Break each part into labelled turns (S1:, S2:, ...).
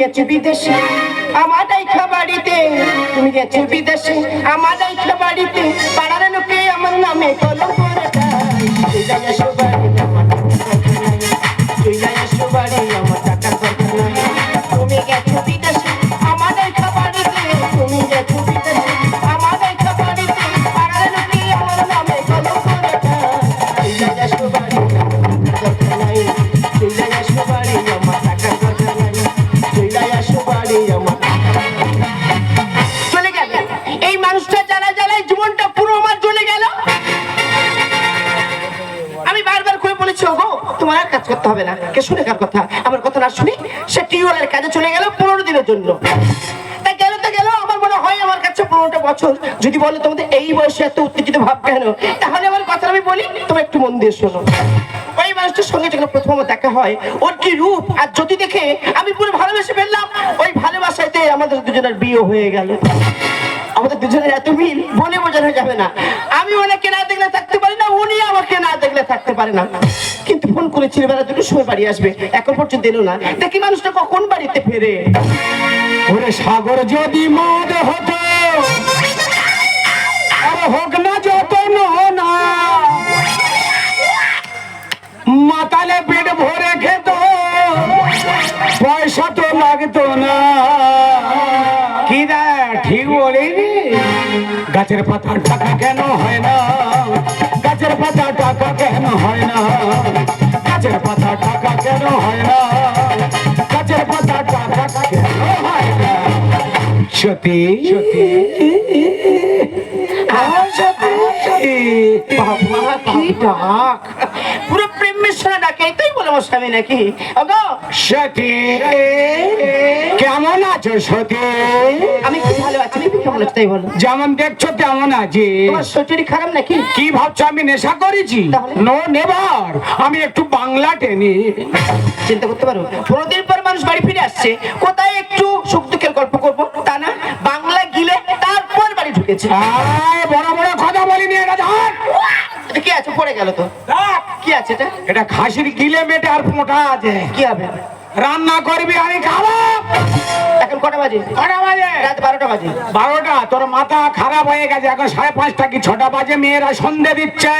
S1: গেছো বিদেশে, আমার দেখা বাড়িতে। তুমি গেছো বিদেশে, আমার দেখা বাড়িতে। পাড়ার লোকে আমার নামে কলম সবাই দেয়। তোমার কাজ করতে হবে না। কে শুনে কার কথা? আমার কথা না শুনি সে টিউবওয়েলের কাজে চলে গেল পনেরো দিনের জন্য তা গেল তো গেল আমার মনে হয় আমার কাছে পনেরোটা বছর যদি বলো তোমাদের এই বয়সে এত উত্তেজিত ভাব কেন? তাহলে আমার কথা আমি বলি, তুমি একটু মন দিয়ে শোনো। ওই মানুষটার সঙ্গে যখন প্রথম দেখা হয়, ওর কি রূপ? আর যদি দেখে আমি পুরো ভালোবেসে ফেললাম, ওই ভালোবাসাতে আমাদের দুজনের বিয়ে হয়ে গেল। আমাদের দুজনের এত মিল, বলে বোঝানো যাবে না। আমি ওনাকে না দেখলে থাকতে পারি না, উনি আমাকে না দেখলে থাকতে পারে না। কিন্তু ফোন করেছিল বেলা দুটোর সময় বাড়ি আসবে, এখন পর্যন্ত এলো না। দেখি মানুষটা কখন বাড়িতে ফেরে।
S2: ওরে সাগর, যদি মদ হতো মাতালে পেট ভরে খেত। পয়সা তো লাগতো না। কি দা, ঠিক বলিনি? গাছের পাতা টাকা কেন হয় না? গাছের পাতা টাকা কেন হয় না? গাছের পাতা টাকা কেন হয় না?
S1: বাবা কি ডাক পুরো প্রেম মিশ্রা ডাকে এটাই বলে আমার নাকি? ওগো!
S2: সতী কেমন আছো সতী
S1: আমি খুব ভালো আছি তুমি কেমন আছো তাই বলো।
S2: যেমন দেখছ তেমন আছি।
S1: তোমার শরীর খারাপ নাকি?
S2: কি ভাবছ আমি নেশা করেছি? নো নেভার আমি একটু বাংলা টেনি
S1: চিন্তা করতে পারো? পনেরো দিন পর মানুষ বাড়ি ফিরে আসছে কোথায় একটু সুখ গল্প করব তা না বাংলা গিলে তারপর বাড়ি ঢুকেছে।
S2: বড় বড় কথা বলিনি এটা ধর।
S1: এটা কি আছে পড়ে গেল তো। কি আছে এটা?
S2: এটা খাসির গিলে মেটে আর মোটা আছে।
S1: কি হবে?
S2: রান্না করবি আমি খাব।
S1: এখন কটা বাজে?
S2: কটা বাজে?
S1: রাত বারোটা বাজে।
S2: বারোটা তোর মাথা খারাপ হয়ে গেছে এখন সাড়ে পাঁচটা কি ছটা বাজে মেয়েরা সন্ধে দিচ্ছে।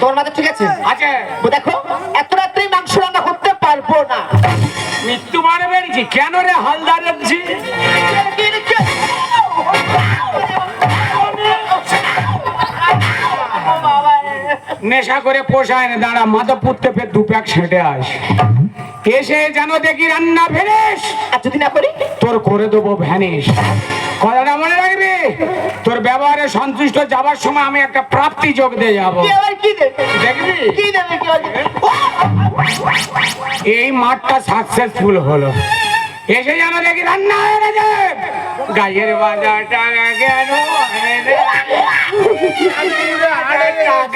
S1: তোমার মাথা ঠিক আছে?
S2: আছে।
S1: ও দেখো এত রাত্রে মাংস রান্না করতে পারব না।
S2: কেন রে হালদার জি নেশা করে পোষায় না দাঁড়া মাথা পুঁততে ফের দু প্যাক ছেটে আস। এসে যেন দেখি রান্না ফেরিস
S1: আর যদি না করি?
S2: তোর করে দেবো ভ্যানিস কথাটা মনে রাখবি? তোর ব্যবহারে সন্তুষ্ট যাবার সময় আমি একটা প্রাপ্তি যোগ দিয়ে যাব। দেখবি? এই মাঠটা সাকসেসফুল হলো। এসে যেন দেখি রান্না হয়ে গেছে। গায়ের বাজারটা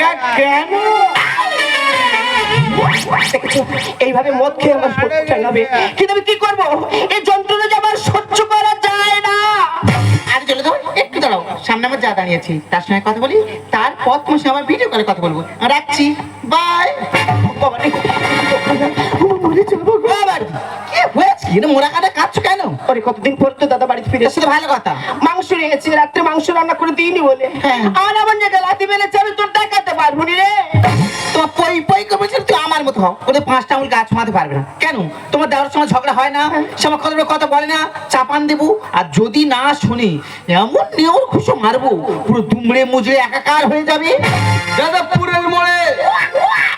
S2: টাকা কেন?
S1: এইভাবে মদ খেয়ে আমার শরীর চালাবে। কিন্তু আমি কি করব? এই যন্ত্রণা যে আমার সহ্য করা যায় না।
S3: আর চলে যাও একটু দাঁড়াও। সামনে আমার যা দাঁড়িয়েছি তার সঙ্গে কথা বলি। তারপর তোমার সঙ্গে আমার ভিডিও করে কথা বলব। রাখছি। বাই
S1: বাবা
S3: কি হয়েছে? রে, মোরা কাটা কাঁদছো কেন?
S1: ওরে কতদিন পর তো দাদা বাড়িতে ফিরে
S3: এটা ভালো কথা।
S1: মাংস রেখেছি রাত্রে মাংস রান্না করে দিইনি বলে।
S3: হ্যাঁ।
S1: আমার জায়গায় লাথি মেরেছে আমি তোর টাকাতে পারব নি রে।
S3: তোমার পই পই তুই আমার মতো হও। ওদের পাঁচটা আঙুল গাছ মারতে পারবে না। কেন? তোমার দেওয়ার সময় ঝগড়া হয় না সে আমার কথা কথা বলে না চাপান দেবো। আর যদি না শুনি এমন নেওর খুশো মারবো পুরো দুমড়ে মুজড়ে একাকার হয়ে যাবে।
S4: যাদবপুরের মোড়ে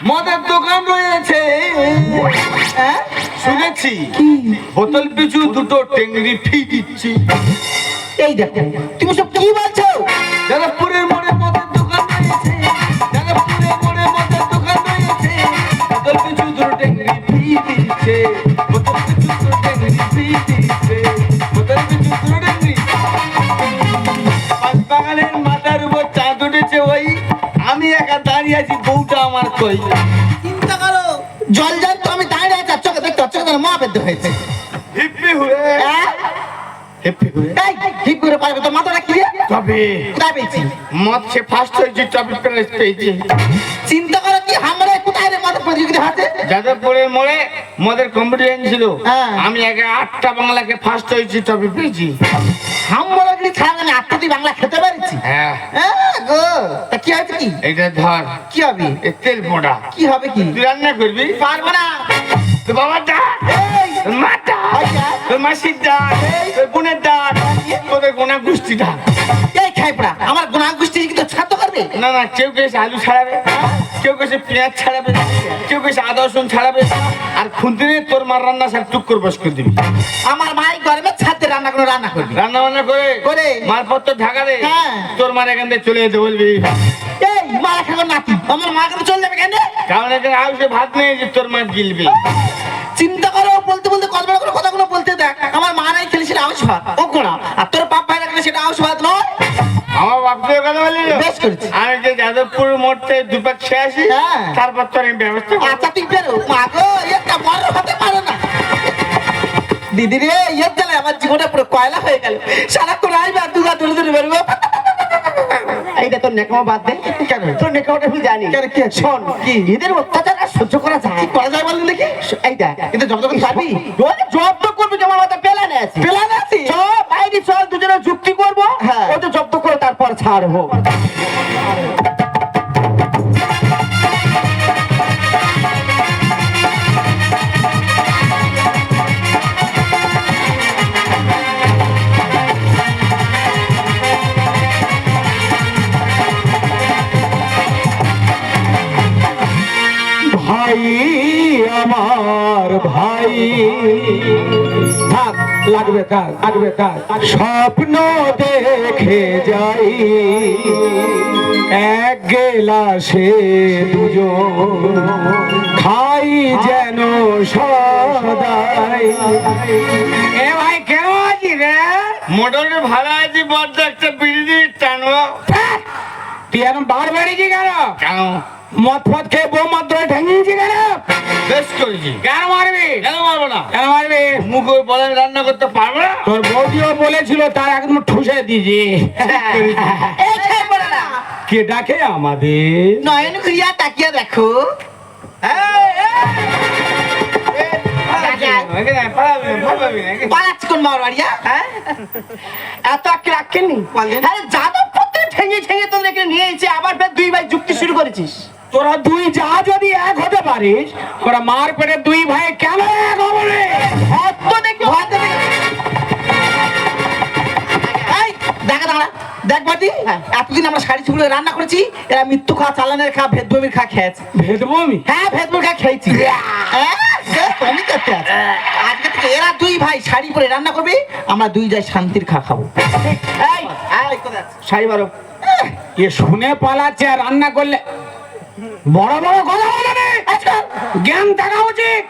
S4: মদের দোকান রয়েছে।
S3: হ্যাঁ?
S4: শুনেছি। বোতল পিছু দুটো টেংরি ফি দিচ্ছি।
S3: এই দেখো তুমি সব কি বলছো?
S4: যাদবপুরের মোড়ে মদের দোকান রয়েছে। মোড়ে মদের দোকান রয়েছে। বোতল পিছু দুটো টেংরি ফি দিচ্ছে। বোতল পিছু দুটো টেংরি ফি দিচ্ছে। বোতল পিছু দুটো টেংরি পাঁচ বাগানের মাথার উপর চাঁদ উঠেছে ওই। আমি একা দাঁড়িয়ে আছি বউটা আমার কই।
S3: চিন্তা করো। জল জল চোখে মা বেদ্য হয়েছে।
S4: হিপ্পি হুয়ে। হিপ্পি
S3: পারবে মাথাটা কি রে?
S2: তবে
S3: কোথায় পেয়েছি
S4: মদ সে ফার্স্ট হয়েছে টপিক প্রাইজ পেয়েছে
S3: চিন্তা করো কি আমরা কোথায় রে প্রতিযোগিতা হাতে
S2: যাদবপুরের মোড়ে মদের কম্পিটিশন ছিল।
S3: হ্যাঁ।
S2: আমি একে আটটা বাংলাকে ফার্স্ট হয়েছি টপি পেয়েছি।
S3: ছাড়া আমি আটটি বাংলা খেতে পারছি?
S2: হ্যাঁ।
S3: হ্যাঁ গো তা কি হয়েছে কি?
S2: এটা ধর।
S3: কি হবে?
S2: এ তেল পোড়া।
S3: কি হবে কি?
S2: তুই রান্না করবি?
S3: পারব না।
S2: তো বাবার ডাক
S3: এই,
S2: তোর মার ডাক। তোর মাসির ডাক তোর বোনের ডাক তোদের গোনা গোষ্ঠী ডাক
S3: এই খাইপড়া আমার গোষ্ঠী কিন্তু করবে
S2: না না কেউ কেছে আলু ছাড়াবে কেউ কেছে পেঁয়াজ ছাড়াবে কেউ কেছে আদা রসুন ছাড়াবে আর খুন্তিনে তোর মার রান্না স্যার টুক করে বস করে দিবি
S3: আমার মাই গরমে ছাতে রান্না করে রান্না করবে
S2: রান্না বান্না করে
S3: করে।
S2: মালপত্র ঢাকা দে
S3: হ্যাঁ।
S2: তোর মার এখান থেকে চলে যেতে বলবি
S3: মারা খাবার নাতি আমার মা কেন চলে যাবে কেন?
S2: কারণ এখানে আউসে ভাত নেই যে তোর মা গিলবি।
S3: চিন্তা করো বলতে বলতে কত বড় করে কথাগুলো বলতে দেখ। আমার মা নাই খেলে সেটা ভাত। ও কোনা? আর তোর বাপ ভাই রাখলে সেটা আউশ ভাত নয়।
S2: আমার বাপকে কথা বলি
S3: বেশ করেছি।
S2: আমি যে যাদবপুর মোড় থেকে দুপাক খেয়ে আসি
S3: হ্যাঁ।
S2: তারপর তোর আমি ব্যবস্থা
S3: আচ্ছা তুই বেরো। মা গো একটা বড় হতে পারো না। দিদি রে ইয়ে জ্বালায় আমার জীবনটা পুরো কয়লা হয়ে গেল। সারা করে আসবে আর দুগা দূরে দূরে বেরোবো।
S1: এইটা তোর নেকামা বাদ দে।
S3: কেন?
S1: তোর নেকামাটা আমি জানি।
S3: কেন, কি?
S1: শোন কি? এদের অত্যাচার আর সহ্য করা যায়।
S3: কি করা যায় বললি নাকি
S1: এইটা
S3: কিন্তু যত করতে পারবি?
S1: জব্দ করবি তোমার মাথা পেলানে আছে।
S3: পেলান আছে?
S1: চল বাইরে চল দুজনে যুক্তি করব।
S3: হ্যাঁ।
S1: ওটা জব্দ করে তারপর ছাড়বো।
S2: ভাই আমার ভাই। থাক লাগবে থাক লাগবে থাক। স্বপ্ন দেখে যাই। এক গেলাসে দুজন খাই যেন সদাই। এ ভাই কেন আছি রে? মোটামুটি ভালো আছি বড্ড একটা বিড়ি টানবো। তুই এখন বার বেরিয়েছি কেন? কেন? মদ ফদ খেয়ে বউ মদ ধরে ঠেঙিয়েছি কেন বেশ করেছি। কেন মারবি? কেন মারবো না? কেন মারবি? মুখ বলে রান্না করতে পারব না? তোর বৌদিও বলেছিল তার একদম ঠুসে দিয়েছি। কে ডাকে আমাদের?
S3: নয়ন ঘুরিয়া তাকিয়া দেখো। মারবাড়িয়া
S1: হ্যাঁ? এত নেই
S3: বলেন।
S1: আরে যাদব পত্রে ঠেঙে ঠেঙে তোদের নিয়ে এসে আবার ফের দুই ভাই যুক্তি শুরু করেছিস।
S2: তোরা দুই যা যদি এক হতে পারিস ওরা মার পেটে দুই ভাই কেন এক হবে রে?
S1: দেখে
S3: বাটি এতদিন আমরা শাড়ি রান্না করেছি এরা মৃত্যু খা চালানের খা খা খেয়েছে। হ্যাঁ খা খেয়েছি। হ্যাঁ, সে তুমি করতে আজকে থেকে এরা দুই ভাই শাড়ি পরে রান্না করবে আমরা দুই যাই শান্তির খা খাব।
S1: শাড়ি
S2: এ শুনে পালাচ্ছে আর রান্না করলে বড় বড় কথা বলে। জ্ঞান থাকা উচিত।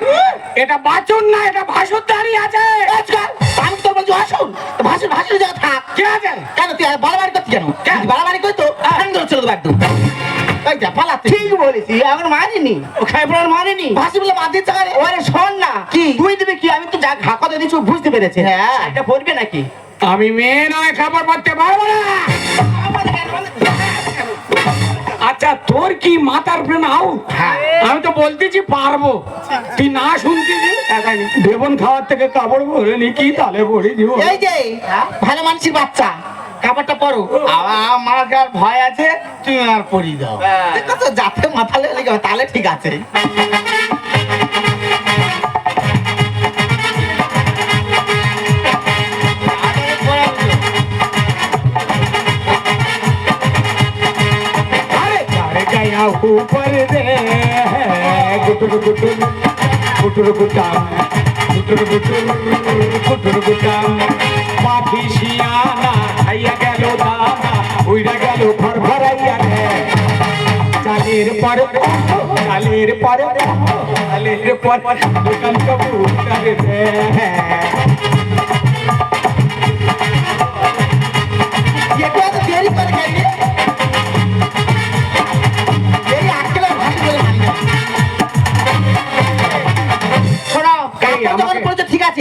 S2: এটা বাচন না এটা ভাসুর দাঁড়িয়ে আছে।
S3: আজকাল। আমি তোর বলছি ভাসুন ভাসুন ভাসুন জায়গা থাক।
S2: কে আছে?
S3: কেন তুই বাড়াবাড়ি করতে কেন?
S2: কেন?
S3: বাড়াবাড়ি করতো ধরে চলে দেবো একদম যা
S1: ঠিক বলেছি এখন মারিনি। ও খাইপুরার মারিনি।
S3: ভাসি বলে মার দিচ্ছে কারে।
S1: ওরে শোন না।
S3: কি?
S1: তুই দিবি কি? আমি তো যা ঘা কথা দিচ্ছি বুঝতে পেরেছে।
S3: হ্যাঁ।
S1: এটা পড়বে নাকি?
S2: আমি মেয়ে নয় খাবার পারতে পারব না। আচ্ছা তোর কি মাথার প্রেম আউট আমি তো বলতেছি পারব। তুই না শুনতেছি বেবন খাওয়ার থেকে কাপড় ভরে নি কি তালে ভরে দিব।
S3: এই যে ভালো মানুষের বাচ্চা
S2: আমার ভয় আছে? তুই আর পড়ি দাও।
S3: তো যাতে মাথা লেগে গেল তাহলে ঠিক আছে।
S2: কুটুর কুটাম কুটুর কুটুর কুটুর কুটাম পাপি শিয়ানা খাইয়া গেল দানা উইরা গেল ঘর ভরাইয়া কালের পর কালের পর কালের পর দোকান
S3: কবু
S2: হ্যাঁ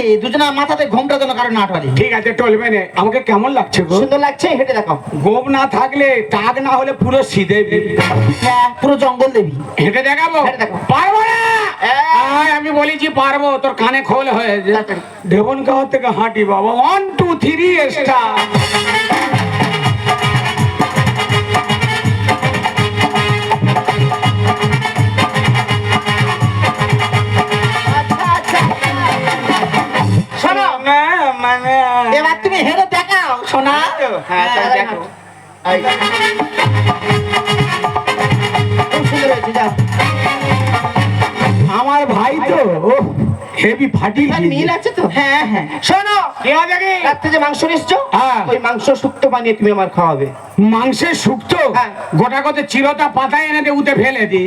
S3: পড়েছে ঠিক আছে দুজনা মাথাতে ঘোমটা যেন কারও না আটবালি
S2: ঠিক আছে টলবে না আমাকে কেমন লাগছে গো?
S1: সুন্দর লাগছে হেঁটে দেখাও।
S2: গোপ না থাকলে টাক না হলে পুরো সিধে
S3: হ্যাঁ পুরো জঙ্গল দেবি।
S2: হেঁটে দেখাবো?
S1: পারব না!
S2: আমি বলেছি পারব তোর কানে খোল
S1: হয়ে।
S2: দেবন গাঁও থেকে হাঁটি বাবা ওয়ান টু থ্রি স্টার মানে
S1: এবার তুমি হেরে দেখাও শোনা
S3: হ্যাঁ, দেখো।
S1: হয়েছে যাও।
S2: আমার ভাই তো হেভি ফাটি
S1: মিল আছে তো?
S3: হ্যাঁ হ্যাঁ।
S1: শোনো রাত্রে যে মাংস
S2: হ্যাঁ।
S1: ওই মাংস শুক্তো বানিয়ে তুমি আমার খাওয়াবে।
S2: মাংসের শুক্তো?
S1: হ্যাঁ।
S2: গোটা কত চিরতা পাতায় এনে দিয়ে উতে ফেলে দি।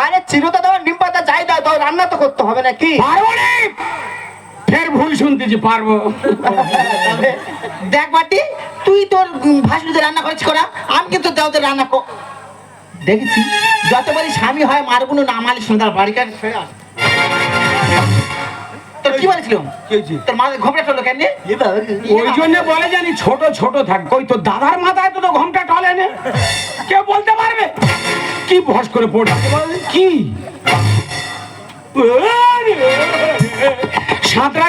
S1: আরে চিরতা দেওয়ার নিম পাতা যাই দাও রান্না তো করতে হবে নাকি?
S2: পারব ফের ভুল শুনতেছি পারব।
S3: দেখ বাটি তুই তোর ভাসুরিতে রান্না করেছিস করা আমি কিন্তু দেওয়াতে রান্না কর দেখেছি যতবারই স্বামী হয় মারগুলো না মালি সুন্দর বাড়ি ছেড়ে তোর কি বলেছিল? তোর মাথায় ঘোমটা চলল কেন
S2: ওই জন্য বলে জানি ছোট ছোট থাক। কই তো দাদার মাথায় তো তো ঘমটা টলে নে কে বলতে পারবে? কি ভস করে পড়ছে কি? সাঁতরা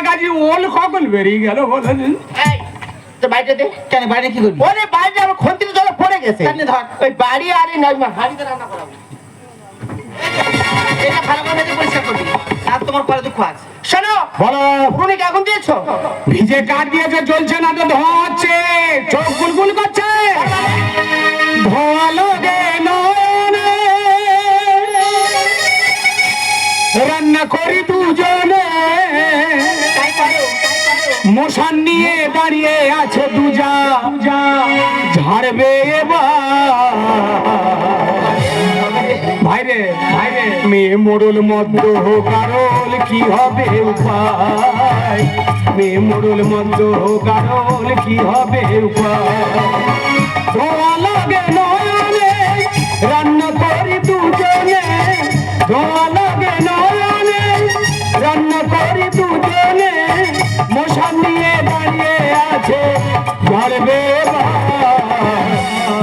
S2: ওল কখন বেরিয়ে গেল বলে দিন।
S1: এই তো বাইরে দে।
S3: কেন বাইরে কি করবি?
S1: ওরে বাইরে আমার খন্তির জলে পড়ে গেছে।
S3: কেন ধর?
S1: ওই বাড়ি আর এই নয় হাড়িতে রান্না করাবো
S3: এটা ভালো করে পরিষ্কার করবি। আর তোমার পরে দুঃখ আছে।
S1: শোনো
S2: বলো।
S1: আগুন দিয়েছ?
S2: ভিজে কাঠ দিয়েছে জ্বলছে না তো ধোঁয়া হচ্ছে চোখ গুলগুল করছে। ভালো নয়নে করি দুজনে। মশান নিয়ে দাঁড়িয়ে আছে দুজা। ঝাড়বে ভাইরে ভাইরে। মেয়ে মোড়ল মদ্য কারল কি হবে উপায়? মেয়ে মোড়ল মদ্য কারল কি হবে উপায়? রান্না করি দুজনে। ধোয়া মশান দাঁড়িয়ে আছে। ঝাড়বে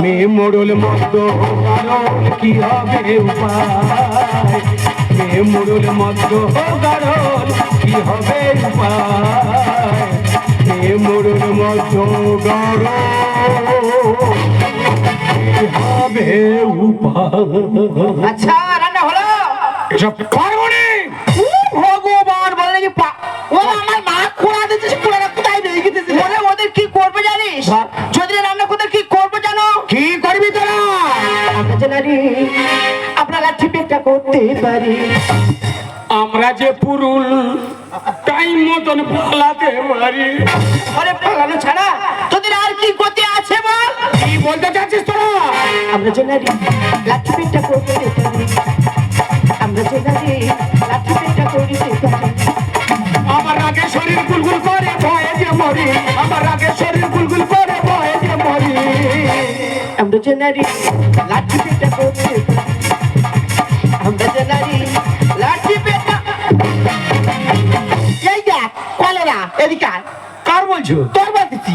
S2: মেয়ে মোড়ল মদ্য কারণ কি হবে উপায়? মেয়ে মোড়ল মদ্য কারণ কি হবে উপায়? মেয়ে মোড়ল কি হবে উপায়?
S1: আচ্ছা রান্না হলো। ভগবান বলে নাকি ও আমার মা কোড়া কোথায় রেখে দিতেছে বলে ওদের কি করবে জানিস? যদি রান্না করতে কি করবে জানো?
S2: কি করবি তোরা?
S1: আমরা যে আপনারা ঠিকটা করতে পারি।
S2: আমরা যে পুরুল টাইম মতন পালাতে পারি।
S1: আরে পালানো ছাড়া তোদের আর কি গতি আছে বল?
S2: কি বলতে চাচ্ছিস তোরা?
S1: আমরা যে নারী লাঠি
S2: মরি আমার আগে শরীর গুলগুল করে ভয়ে যে মরি।
S1: আমরা যে নারী লাঠি পেটটা করতে আমরা যে নারী লাঠি পেটটা এই দেখ কলেরা এদিকে
S2: কার বলছো?
S1: তোর বাদিছি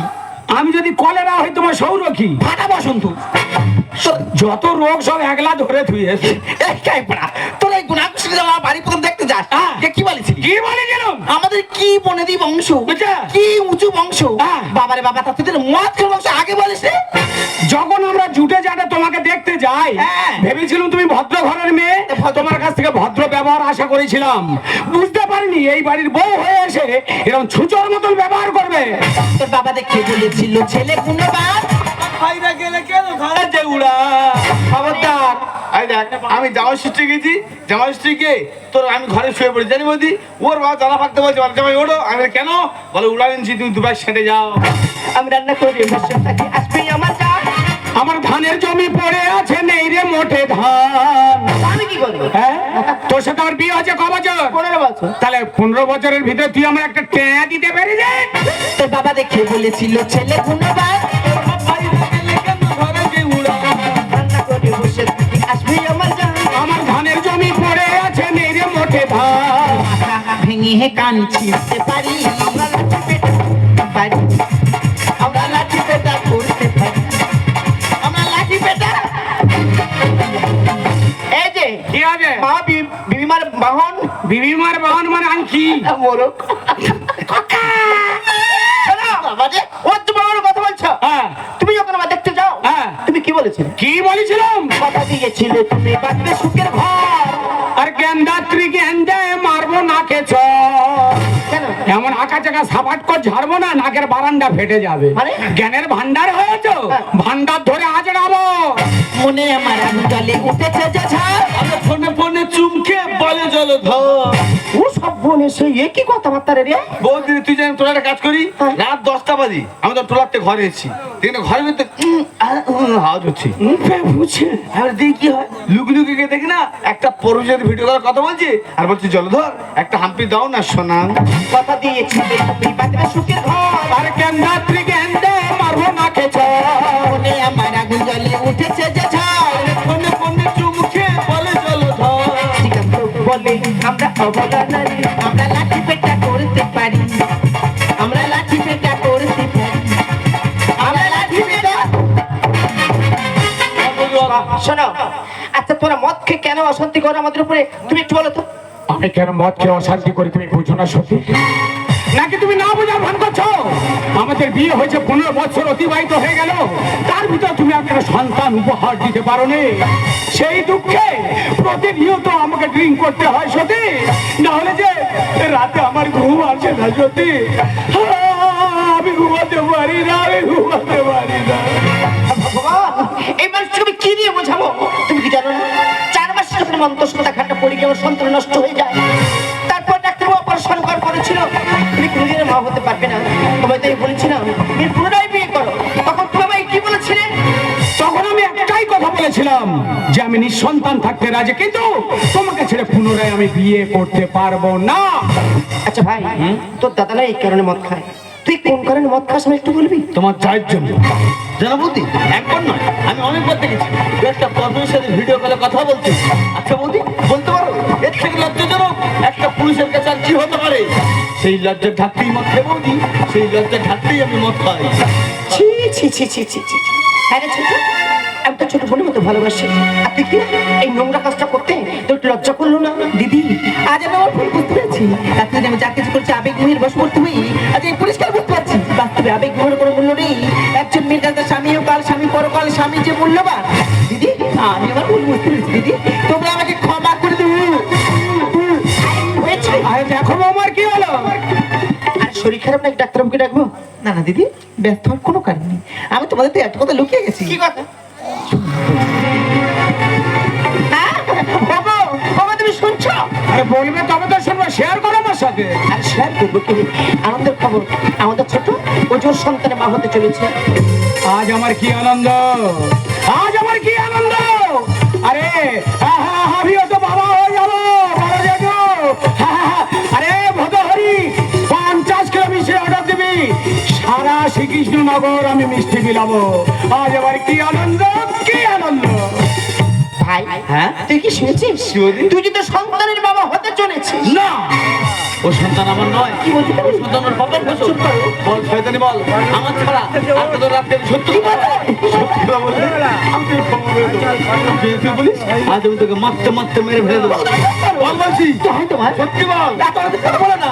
S2: আমি যদি কলেরা হই তোমার সৌরখী
S1: ফাটা বসন্ত।
S2: যত রোগ সব একলা ধরে থুয়েছে
S3: এই কাই পড়া তোর এই আমার বাড়ি প্রথম দেখতে যাস
S2: হ্যাঁ।
S3: কি বলেছিলি
S2: কি বলে গেলাম
S3: আমাদের কি বনেদি বংশ? কি উঁচু বংশ?
S2: হ্যাঁ।
S3: বাবারে বাবা তা তোদের মদ খেয়ে বংশ আগে বলিস
S2: যখন আমরা জুটে জাটে তোমাকে দেখতে যাই
S3: হ্যাঁ।
S2: ভেবেছিলাম তুমি ভদ্র ঘরের মেয়ে তোমার কাছ থেকে ভদ্র ব্যবহার আশা করেছিলাম। বুঝতে পারিনি এই বাড়ির বউ হয়ে এসে এরকম ছুচোর মতন ব্যবহার করবে।
S3: তোর বাবা দেখে বলেছিল ছেলে গুণবান
S4: ভাইরা গেলে কেন ঘরে যে উড়া খবরদার। আই দেখ আমি জামা ষষ্ঠী গেছি। জামা ষষ্ঠীকে তোর আমি ঘরে শুয়ে পড়ি জানি বৌদি? ওর বাবা জামা ফাঁকতে বলছে বলে জামাই ওঠো। আমি কেন? বলে উড়া নিচ্ছি তুমি দুবার সেটে যাও।
S1: আমি রান্না করে বসে থাকি আসবি আমার যা
S2: আমার ধানের জমি পড়ে আছে নেই রে মোটে ধান।
S1: আমি কি করব?
S2: হ্যাঁ? তোর সাথে আমার বিয়ে হয়েছে ক বছর?
S1: পনেরো বছর।
S2: তাহলে পনেরো বছরের ভিতরে তুই আমার একটা ট্যাঁ দিতে পেরে যে
S3: তোর বাবা দেখে বলেছিল ছেলে গুণবান ভেঙে কান ছিঁড়তে পারি
S1: আমরা লাঠি পেটা পারি। আমরা লাঠি পেটা করতে পারি।
S3: আমরা লাঠি পেটা
S1: এই যে
S2: কি আছে?
S1: মা বিবিমার বাহন।
S2: বিবিমার বাহন মানে
S1: মোরক
S2: হ্যাঁ।
S1: তুমি যখন আমার দেখতে যাও।
S2: হ্যাঁ।
S1: তুমি কি বলেছিলে?
S2: কি বলেছিলাম?
S1: কথা দিয়েছিলে তুমি বাঁচবে সুখের ঘর।
S2: এমন আঁকা চাকা সাপাট করে ঝাড়বো না নাকের বারান্দা ফেটে যাবে? জ্ঞানের ভান্ডার হয়েছ
S1: হ্যাঁ।
S2: ভান্ডার ধরে
S3: মনে আমার জলে উঠেছে যে ঝাড়।
S4: ফোনে ফোনে চুমকে বলে জলধর
S1: ও সব বোন এসে এ কি কথাবার্তা রে রে।
S4: বৌদি তুই জানি তোরা একটা কাজ করি?
S1: হ্যাঁ।
S4: রাত দশটা বাজি। আমি তো টোলাতে ঘরে এসেছি। দেখি না ঘরের ভিতরে আওয়াজ হচ্ছে
S2: বুঝছে
S4: এবার দেখি কি হয়। লুকি গিয়ে দেখি না একটা পরুষের ভিডিও করার কথা বলছে আর বলছি জলধর একটা হাম্পি দাও না সোনা।
S1: কথা দিয়েছিলে তুমি বাঁচবে সুখের ঘর।
S2: আর গেন্দাত্রী মারবো নাকে চ
S4: বলে
S1: আমরা অবলা
S3: আমরা লাঠি পেটা করতে পারি। আমরা লাঠি পেটা করতে পারি। আমরা লাঠি পেটা
S1: শোনো আচ্ছা তোরা মদ খেয়ে কেন অশান্তি করো আমাদের উপরে? তুমি একটু বলো তো।
S2: আমি কেন মদ খেয়ে অশান্তি করি তুমি বুঝো না সত্যি। নাকি তুমি না করছ আমাদের বিয়ে হয়েছে পনেরো বছর অতিবাহিত হয়ে গেল। তার ভিতরে তুমি একটা সন্তান উপহার দিতে পারো সেই দুঃখে প্রতিনিয়ত আমাকে ড্রিঙ্ক করতে হয় সত্যি না হলে যে রাতে আমার ঘুম আসে না সত্যি নিঃসন্তান থাকতে রাজি কিন্তু তোমাকে ছেড়ে পুনরায় আমি বিয়ে করতে পারব না।
S1: আচ্ছা ভাই তোর দাদা না এই কারণে মদ খায়। তুই কোন কারণে মদ খাস আমি একটু বলবি?
S2: তোমার জয়ের জন্য।
S4: জানা বৌদি একবার নয় আমি অনেকবার দেখেছি তুই একটা পদ্মের সাথে ভিডিও কলে কথা বলছিস আচ্ছা বৌদি বলতে পারো এর থেকে লজ্জাজনক একটা পুলিশের কাছে আর কি হতে পারে? সেই লজ্জার ঢাকতেই মদ খাই বৌদি সেই লজ্জার ঢাকতেই আমি মদ খাই।
S1: ছি ছি ছি ছি ছি ছি। হ্যাঁ রে ছোট আমি ছোট বোনের মতো ভালোবাসি। তুই কি এই নোংরা কাজটা করতে তোর লজ্জা করল না?
S3: দিদি, আজ আমি আমার ভুল বুঝতে পেরেছি। এতদিন আমি যা কিছু করছি, আবেগ মুহির বস করতে হই আজ আমি পরিষ্কার বুঝতে পারছি। বাস্তবে আবেগ মুহির কোনো মূল্য নেই। একজন মেয়ের কাছে স্বামীও কাল, স্বামী পরকাল, স্বামী যে মূল্যবান। দিদি, আমি আমার ভুল বুঝতে পেরেছি, দিদি। তোমরা আমাকে ক্ষমা করে দেবো
S2: দেখো আমার কি হলো?
S1: শরীর খারাপ নাকি? ডাক্তারবাবুকে ডাকবো?
S3: না না, দিদি ব্যস্ত হওয়ার কোনো কারণ নেই। আমি তোমাদের তো একটা কথা লুকিয়ে গেছি।
S1: কি কথা? তুমি শুনছো?
S2: আরে বলবে তবে তো শুনব শেয়ার করো আমার সাথে।
S1: আর শেয়ার করব কি? আনন্দের খবর আমাদের ছোট ওজোর সন্তানের মা হতে চলেছে।
S2: আজ আমার কি আনন্দ? আজ আমার কি আনন্দ? আরে আমিও তো বাবা হয়ে যাব বড় জেঠু। আরে ভদহরি পঞ্চাশ কিলো মিষ্টি অর্ডার দিবি। সারা শ্রীকৃষ্ণনগর আমি মিষ্টি বিলাবো আজ আমার কি আনন্দ?
S1: ভাই।
S4: হ্যাঁ?
S1: তুই কি শুনেছিস? তুই যদি সন্তানের বাবা হতে চলেছিস।
S2: না।
S4: ও সন্তান আমার নয়।
S1: কি বলতে
S4: ও সন্তান ওর বাবার বল শয়তানি বল। আমার ছাড়া আর তো রাত সত্যি সত্যি কথা বললি আমি তোকে করে দেবো। তুই তুই বলিস আজ আমি তোকে মারতে মারতে মেরে ফেলে দেবো। বল বলছি। সত্যি বল।
S3: বলো না।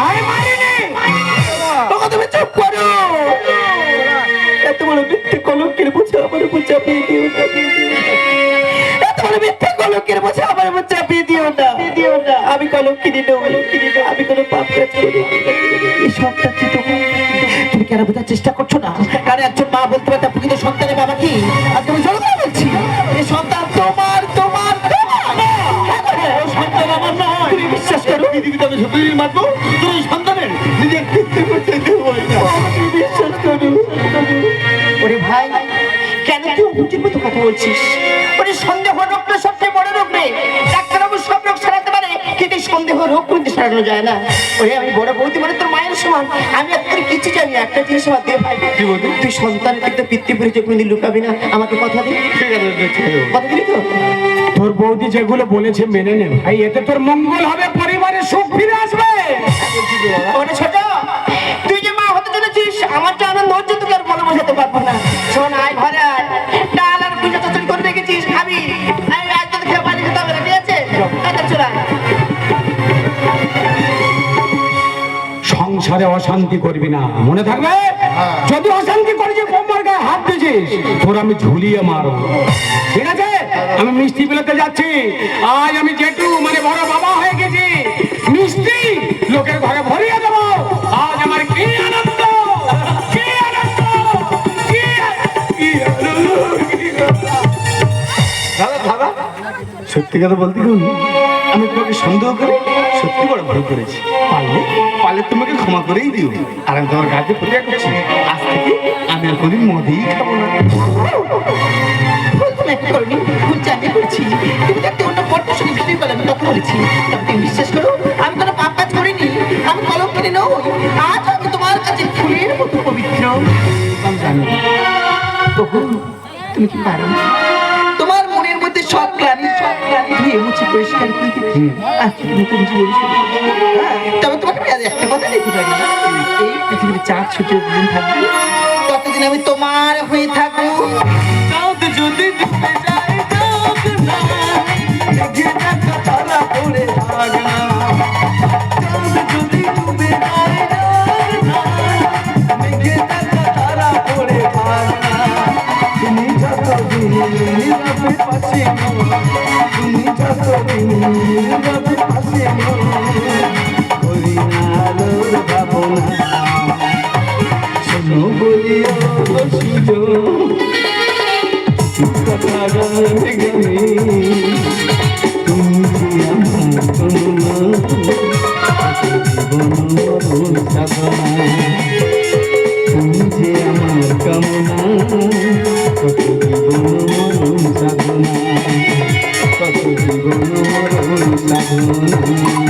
S2: আমি মারিনি।
S3: তখন তুমি চুপ করো। এত বড় মিথ্যে কলঙ্কের বোঝা আমার উপর চাপিয়ে দিও না এত বড় মিথ্যে কলঙ্কের বোঝা আমার উপর চাপিয়ে দিও না। দিও না আমি কলঙ্কিনী নই আমি কোনো পাপ কাজ করি এই সবটা কি তুমি? কেন বোঝার চেষ্টা করছ না? কারণ একজন মা বলতে পারে তার প্রকৃত সন্তানের বাবা কি? আজকে আমি জোর বলছি। এই সন্তান তোমার তোমার সন্তান আমার নয়। তুমি বিশ্বাস করো?
S4: পৃথিবীতে আমি সত্যি মারবো। তোর সন্তানের নিজের পিতৃ করতে দেবো
S3: বিশ্বাস করো?
S1: ওরে ভাই কেন তুই অবুঝের মতো কথা বলছিস? ওরে সন্দেহ সন্দেহ রোগ সারানো যায় না। ওরে আমি বড় বৌদি মানে তোর মায়ের সমান। আমি আর তোর কিছু জানি একটা জিনিস আমার দিয়ে ভাই তুই সন্তানের কোনদিন লুকাবি না আমাকে কথা
S4: আছে
S1: কথা দিবি তো?
S2: তোর বৌদি যেগুলো বলেছে মেনে নে ভাই এতে তোর মঙ্গল হবে পরিবারে সুখ ফিরে আসবে।
S1: ওরে ছোট তুই যে মা হতে চলেছিস আমার তো আনন্দ হচ্ছে তোকে আর বলে বোঝাতে পারব না। শোন আয় ঘরে আয়।
S2: সংসারে অশান্তি করবি না। মনে থাকবে? যদি অশান্তি করেছিস বৌমার গায়ে হাত দিয়েছিস তোর আমি ঝুলিয়ে মারো ঠিক আছে? আমি মিষ্টি বিলাতে যাচ্ছি। আজ আমি জেঠু মানে বড় বাবা হয়ে গেছি। মিষ্টি লোকের ঘরে ভরিয়ে দেবো। আজ আমার কি আনন্দ
S4: সত্যি কথা বলতে কি আমি তোমাকে সন্দেহ করে সত্যি বড় ভুল করেছি। পারলে পারলে তোমাকে ক্ষমা করেই দিও। আর আমি তোমার গাছে পূজা করছি। আজ থেকে আমি আর কোনদিন মদেই খাব না।
S1: তুমি কি পারো? মুছে পরিষ্কার করে দিচ্ছি আজকে নতুন জীবন শুরু তবে তোমাকে আমি একটা কথা দিতে পারি এই পৃথিবীতে চার ছুটে দিন থাকবে। ততদিন আমি তোমার হয়ে থাকব।
S4: যদি যায় তারা পড়ে যায় নীরবে পাশে তুমি যতদিন নীরবে পাশে করি আলোর ভাবনা শোনো বলিও সুযোগ কথা গানে গানে তুমি যে আমার জীবন মরণ সাধনা সাধনা